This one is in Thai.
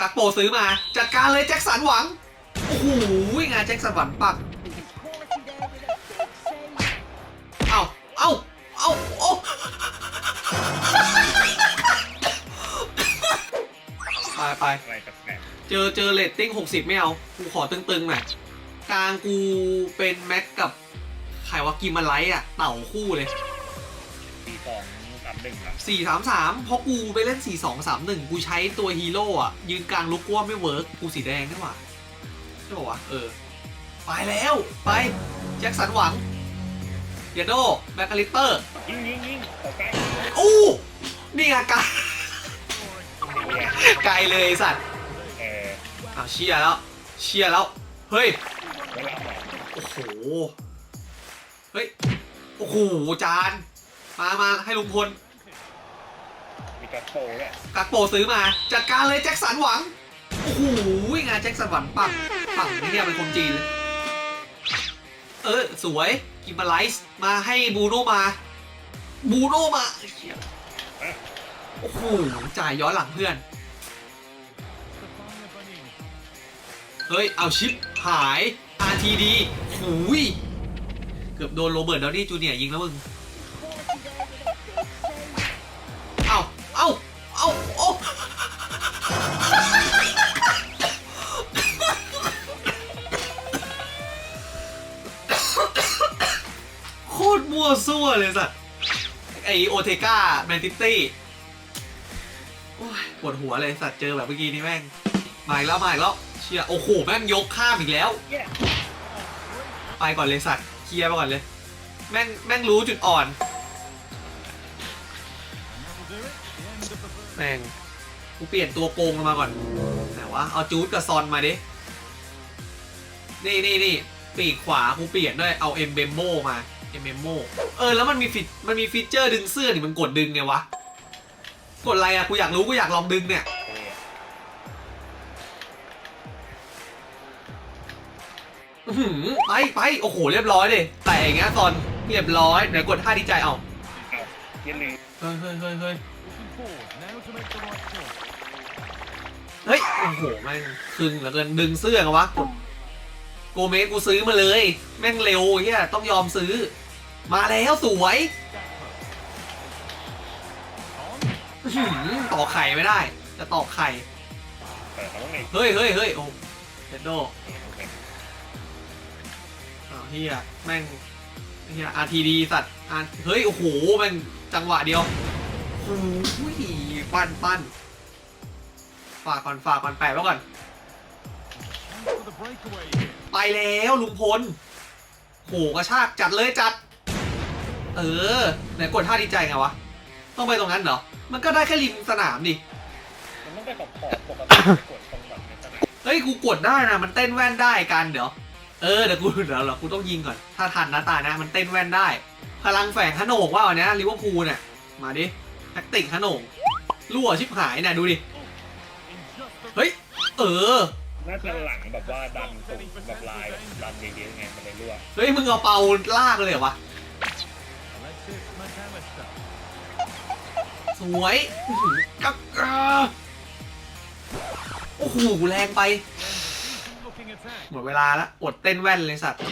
กักโปซื้อมา จัดการเลยแจ็คสันหวัง โอ้โหงานแจ็คสันหวังปัก เอา เอา เอา โอ้ไปไปอะไรกับแกเจอเจอเลตติ้ง 60 ไม่เอา กูขอตึงๆหน่อยกลางกูเป็นแม็กกับใครว่ากิมมาไลท์อะ เต่าคู่เลยที่สอง สามหนึ่งครับ4 3 3เพราะกูไปเล่น4 2 3 1กูใช้ตัวฮีโร่อะยืนกลางลุกกว่าไม่เวิร์กกูสีแดงนี่หว่าใช่ป่าวะเออ ไปแล้ว ไป แจ็คสันหวังเยโดแบ็คอลิเตอร์ยิงยิงยิงต่อใกล้อู้นี่ไงไกลเนี่ยไกลเลยไอ้สัตว์เอออ้าวเชียร์แล้ว เชียร์แล้ว เฮ้ย ไม่รับหรอกโอ้โห เฮ้ย โอ้โห จาน มามาให้ลุงพล กระโปงด้วยกักโปซื้อมา จัดการเลยแจ็คสันหวัง โอ้โหงานแจ็คสันหวังปังปังนี่เนี่ยเป็นคนจีนเลย เออ สวยกิมมาไลส์มาให้บูโนมา บูโนมาโอ้โหจ่ายย้อนหลังเพื่อน เฮ้ย เอาชิปหาย RTD หูย เกือบโดนโรเบิร์ตดาวนี่จูเนียร์ยิงแล้วมึง มั่วซั่วเลยสัตว์ไอโอเทก้าแมนติตี้โอ้ยปวดหัวเลยสัตว์เจอแบบเมื่อกี้นี่แม่ง มาอีกแล้วมาอีกแล้วเชียโอ้โหแม่งยกข้ามอีกแล้วเนี่ยไปก่อนเลยสัตว์เคลียร์ไปก่อนเลย แม่งแม่งรู้จุดอ่อน แม่งกูเปลี่ยนตัวโกงลงมาก่อนไหนวะเอาจูดกับซอนมาดิ นี่นี่นี่ปีกขวากูเปลี่ยนด้วยเอาเอ็มเบมโมมา เอ็มเบมโมเออแล้วมันมีฟิมันมีฟีเจอร์ดึงเสื้อนี่มันกดดึงไงวะ กดอะไรอะกูอยากรู้กูอยากลองดึงเนี่ยเอออื้อหือไปไปโอ้โหเรียบร้อยเลย แต่อย่างเงี้ยซอนเรียบร้อยเดี๋ยวกดท่าดีใจเอาเอาเยันลืมเฮ้ยเฮ้ยเฮ้ยเฮ้ยเฮ้ยโอ้โหแม่งคึงเหลือเกินดึงเสื้อกันวะกดโกเมสกูซื้อมาเลย แม่งเร็วเฮียต้องยอมซื้อ มาแล้วสวยต่อไข่ไม่ได้ จะต่อไข่เปิดเขาต้องไงเฮ้ยเฮ้ยเฮ้ยโอ้เดดโดอ้าวเฮียแม่งเฮีย RTD สัตว์อะเฮ้ย โอ้โหแม่งจังหวะเดียวโอ้ยปั้นปั้นฝากก่อนฝากก่อนแปะไว้ก่อน ไปแล้วลุงพลโหกระชากจัดเลยจัด เออไหนกดท่าดีใจไงวะ ต้องไปตรงนั้นเหรอ มันก็ได้แค่ริมสนามดิมันต้องไปขอบขอบปกติกดตรงแบบนสนามเฮ้ยกูกดได้นะมันเต้นแว่นได้กันเดี๋ยวเออเดี๋ยวกูเดี๋ยวเหรอกูต้องยิงก่อน ถ้าทันนะตานะ มันเต้นแว่นได้ พลังแฝงขนกว่าวันนี้ลิเวอร์พูลเนี่ยมาดิแท็กติกขนกรั่วชิบหายน่ะดูดิเฮ้ยเออ น่าจะหลังแบบว่าดันตุ่มแบบลายดันเยอะๆไงมันเลยรั่วเฮ้ยมึงเอาเปาลากเลยเหรอวะสวยอื้อหือกักกาโอ้โหแรงไป หมดเวลาละอดเต้นแว่นเลยสัตว์